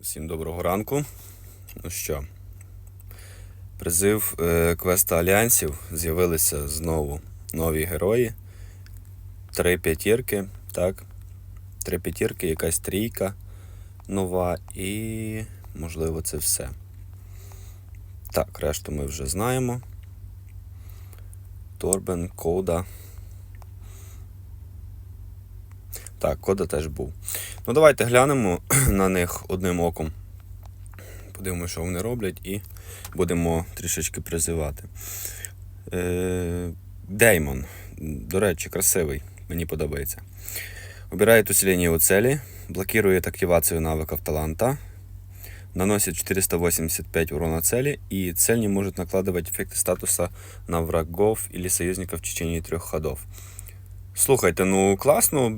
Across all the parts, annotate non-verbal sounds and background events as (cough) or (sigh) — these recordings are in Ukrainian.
Всім доброго ранку. Ну що, призив е, квеста альянсів з'явилися знову нові герої. Три п'ятірки, так. Три п'ятірки, якась трійка нова і, можливо, це все. Так, решту ми вже знаємо. Торбен, Кода. Так, кода теж був. Ну, давайте глянемо (clears throat) на них одним оком. Подивимося, що вони роблять, і будемо трішечки призивати. Е, Деймон. До речі, красивий. Мені подобається. Убирает усиление у цели, блокирует активацию навыков таланта, наносит 485 урона цели, и цель не может накладывать эффекты статуса на врагов или союзников в течение трех ходов. Слухайте, ну класно,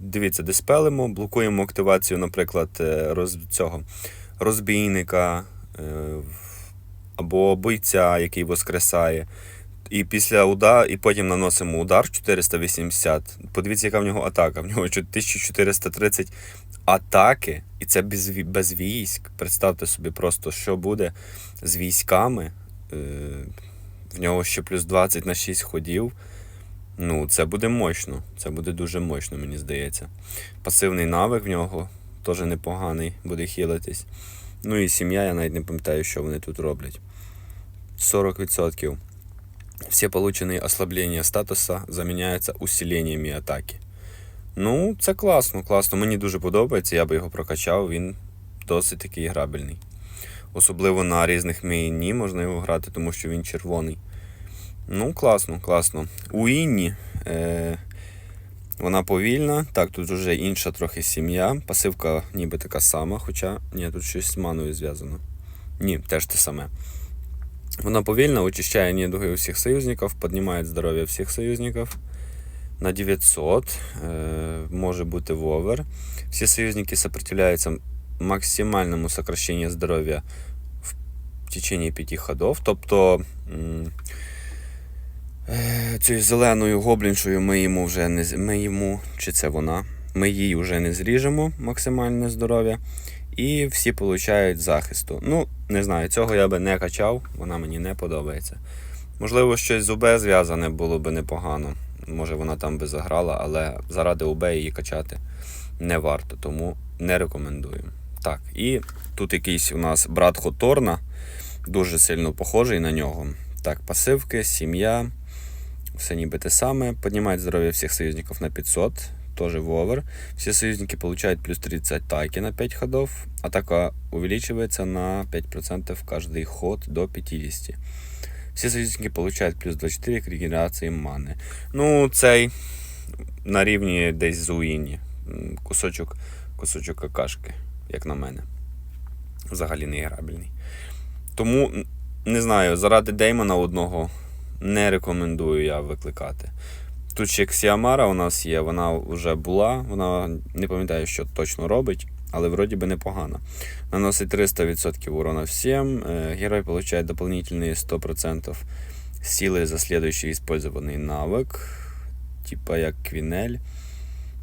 дивіться, диспелимо, блокуємо активацію, наприклад, е, роз, цього розбійника е, або бойця, який воскресає. І після удар, і потім наносимо удар 480. Подивіться, яка в нього атака. В нього 1430 атаки, і це без, без військ. Представте собі просто, що буде з військами. Е, В нього ще плюс 20 на 6 ходів. Ну, це буде мощно. Це буде дуже мощно, мені здається. Пасивний навик в нього теж непоганий, буде хілитись. Ну і сім'я, я навіть не пам'ятаю, що вони тут роблять. 40%. Все полученные ослабления статуса заміняються усиленнями атаки. Ну, це класно, класно. Мені дуже подобається, я би його прокачав, він досить такий грабельний. Особливо на різних мені можна його грати, тому що він червоний. Ну, класно, класно. У Інні е, вона повільна. Так, тут вже інша трохи сім'я. Пасивка ніби така сама, хоча ні, тут щось з маною зв'язано. Ні, теж те саме. Вона повільна, очищає недуги у всіх союзників, піднімає здоров'я всіх союзників на 900. Е, може бути в овер. Всі союзники сопротивляються максимальному сокращению здоров'я в течение 5 ходов. Тобто. Е, Цією зеленою гобліншою ми йому вже не ми йому, чи це вона, ми їй вже не зріжемо максимальне здоров'я. І всі получають захисту. Ну, не знаю, цього я би не качав, вона мені не подобається. Можливо, щось з УБ зв'язане було би непогано. Може, вона там би заграла, але заради УБ її качати не варто, тому не рекомендую. Так, і тут якийсь у нас брат Хоторна, дуже сильно похожий на нього. Так, пасивки, сім'я. Все ніби те саме. Поднимает здоровье всех союзников на 500. Тоже в овер. Все союзники получают плюс 30 атаки на 5 ходов. Атака увеличивается на 5% каждый ход до 50. Все союзники получают плюс 24 к регенерации мани. Ну, цей на рівні десь з Уіні. Кусочок, кусочок какашки, як на мене. Взагалі не грабельний. Тому не знаю, заради Деймона одного не рекомендую я викликати. Тут ще Ксіамара у нас є, вона вже була, вона не пам'ятаю, що точно робить, але вроді би непогано. Наносить 300% урона всем. Э, Герой получает дополнительные 100% силы за следующий использованный навык, типа як Квинель,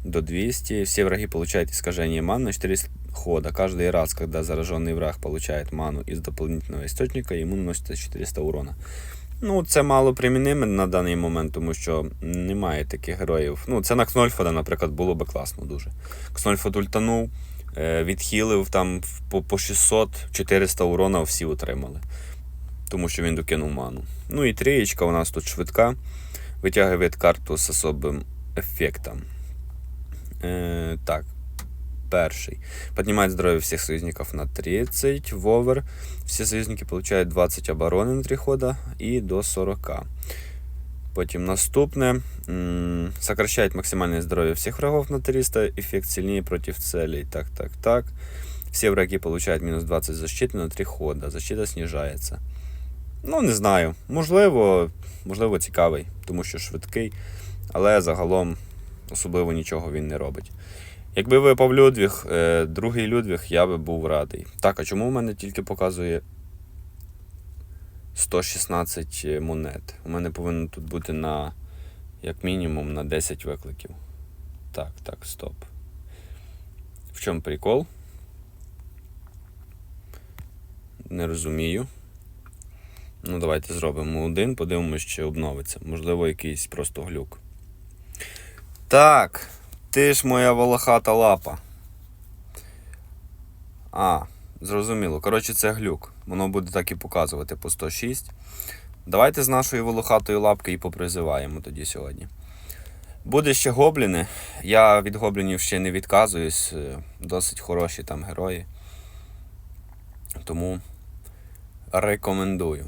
до 200. Все враги получают искажение маны на 4 хода. Каждый раз, когда зараженный враг получает ману из дополнительного источника, ему наносится 400 урона. Ну, це мало примінимо на даний момент, тому що немає таких героїв. Ну, це на Кснольфода, наприклад, було би класно дуже. Кснольфод ультанув, е, відхилив там по, по 600-400 урона всі отримали. Тому що він докинув ману. Ну і трієчка у нас тут швидка. Витягує від карту з особим ефектом. Е, так. Перший. Поднимает здоровье всех союзников на 30 в овер. Все союзники получают 20 обороны на 3 хода и до 40. Потім наступне. М, Сокращает максимальное здоровье всех врагов на 300. Эффект сильнее против целей. Так, так, так. Все враги получают минус 20 защиты на 3 хода. Защита снижается. Ну, не знаю. Можливо, можливо, цікавий, тому що швидкий, але загалом особливо нічого він не робить. Якби випав Людвіг, е, другий Людвіг, я би був радий. Так, а чому в мене тільки показує 116 монет? У мене повинно тут бути на, як мінімум, на 10 викликів. Так, так, стоп. В чому прикол? Не розумію. Ну, давайте зробимо один, подивимось, чи обновиться. Можливо, якийсь просто глюк. Так, ти ж моя волохата лапа. А, зрозуміло. Коротше, це глюк. Воно буде так і показувати по 106. Давайте з нашої волохатої лапки і попризиваємо тоді сьогодні. Буде ще гобліни. Я від гоблінів ще не відказуюсь. е, Досить хороші там герої. Тому рекомендую.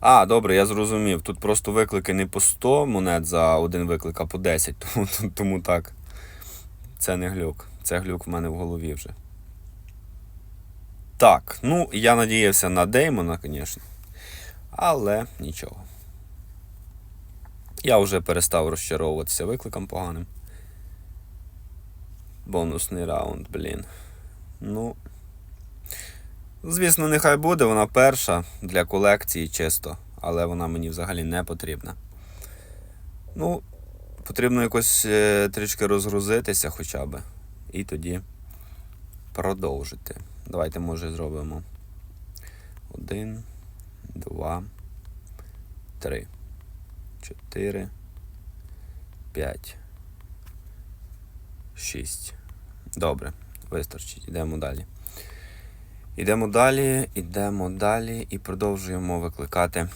А, добре, я зрозумів. Тут просто виклики не по 100 монет за один виклик, а по 10. (laughs) Тому, тому так. Це не глюк. Це глюк в мене в голові вже. Так, ну я надіявся на Деймона, звісно. Але нічого. Я вже перестав розчаровуватися викликом поганим. Бонусний раунд, блін. Ну. Звісно, нехай буде, вона перша для колекції чисто, але вона мені взагалі не потрібна. Ну, потрібно якось е, трішки розгрузитися хоча б. І тоді продовжити. Давайте, може, зробимо. Один, два, три, чотири, п'ять, шість. Добре, вистачить. Йдемо далі. Йдемо далі, йдемо далі і продовжуємо викликати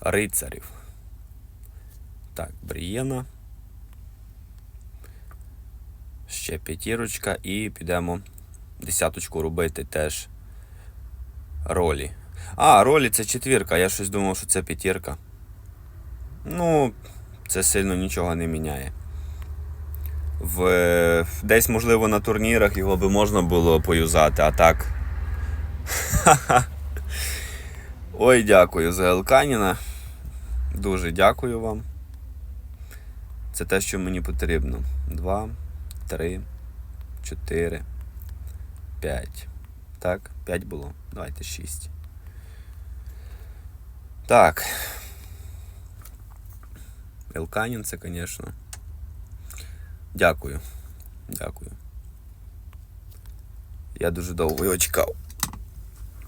рицарів. Так, Брієна. Ще п'ятірочка і підемо десяточку робити теж ролі. А, ролі це четвірка, я щось думав, що це п'ятірка. Ну, це сильно нічого не міняє. В, десь, можливо, на турнірах його би можна було поюзати, а так. (laughs) Ой, дякую за Елканіна. Дуже дякую вам. Це те, що мені потрібно. Два, три, чотири, п'ять. Так, п'ять було. Давайте шість. Так. Елканін це, звісно. Дякую. Дякую. Я дуже довго його чекав.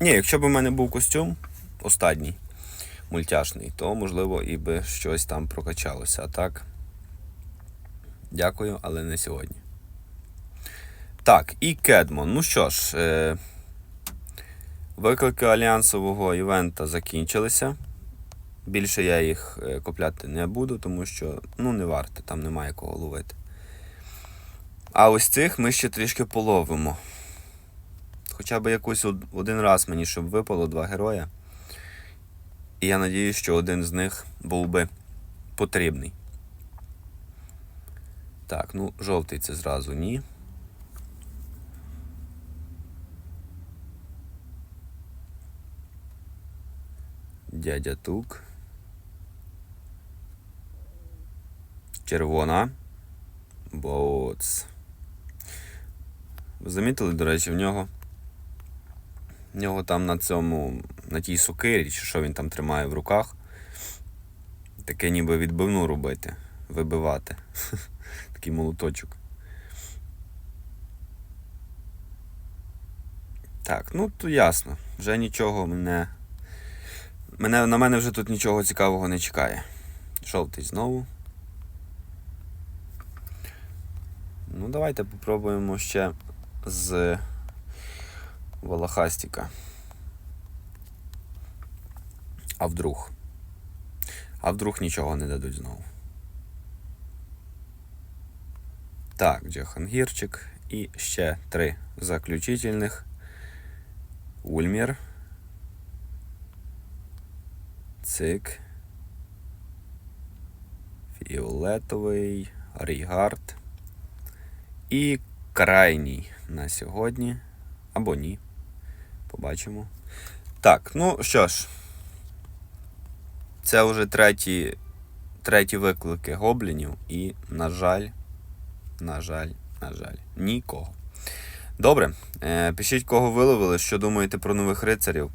Ні, якщо б у мене був костюм останній, мультяшний, то можливо і би щось там прокачалося. А так. Дякую, але не сьогодні. Так, і Кедмон. Ну що ж, е- виклики альянсового івента закінчилися. Більше я їх е, купляти не буду, тому що ну, не варто, там немає кого ловити. А ось цих ми ще трішки половимо. Хоча б якусь один раз мені, щоб випало два героя. І я надію, що один з них був би потрібний. Так, ну, жовтий це зразу ні. Дядя Тук. Червона. Боц. Ви замітили, до речі, в нього. В нього там на цьому, на тій сокирі, чи що він там тримає в руках. Таке ніби відбивну робити, вибивати. (laughs) Такий молоточок. Так, ну то ясно. Вже нічого мене. Мене на мене вже тут нічого цікавого не чекає. Жовтий знову. Ну, давайте попробуємо ще з Волохастіка. А вдруг? А вдруг нічого не дадуть знову. Так, Джахангірчик. І ще три заключительних. Ульмір. Цик. Фіолетовий. Рігард. І крайній на сьогодні. Або ні. Побачимо. Так, ну що ж. Це вже треті, треті виклики гоблінів. І, на жаль, на жаль, на жаль, нікого. Добре. Е, пишіть, кого виловили, що думаєте про нових рицарів.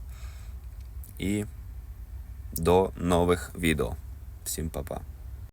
І до нових відео. Всім па-па.